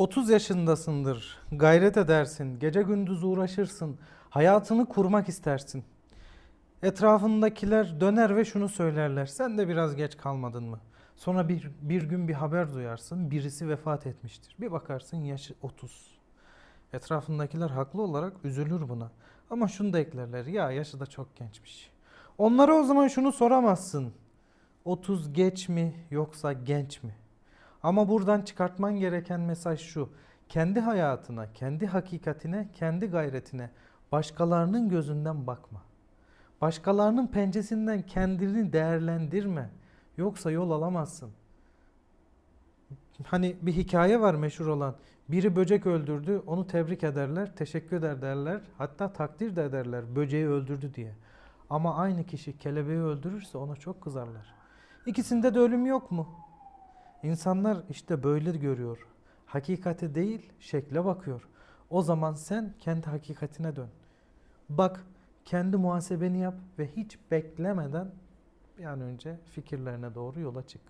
30 yaşındasındır, gayret edersin, gece gündüz uğraşırsın, hayatını kurmak istersin. Etrafındakiler döner ve şunu söylerler, sen de biraz geç kalmadın mı? Sonra bir, bir gün bir haber duyarsın, birisi vefat etmiştir. Bir bakarsın yaşı 30. Etrafındakiler haklı olarak üzülür buna. Ama şunu da eklerler, ya yaşı da çok gençmiş. Onlara o zaman şunu soramazsın. 30 geç mi yoksa genç mi? Ama buradan çıkartman gereken mesaj şu. Kendi hayatına, kendi hakikatine, kendi gayretine başkalarının gözünden bakma. Başkalarının pençesinden kendini değerlendirme. Yoksa yol alamazsın. Hani bir hikaye var meşhur olan. Biri böcek öldürdü, onu tebrik ederler, teşekkür eder derler. Hatta takdir de ederler böceği öldürdü diye. Ama aynı kişi kelebeği öldürürse ona çok kızarlar. İkisinde de ölüm yok mu? İnsanlar işte böyle görüyor. Hakikate değil, şekle bakıyor. O zaman sen kendi hakikatine dön. Bak, kendi muhasebeni yap ve hiç beklemeden bir an önce fikirlerine doğru yola çık.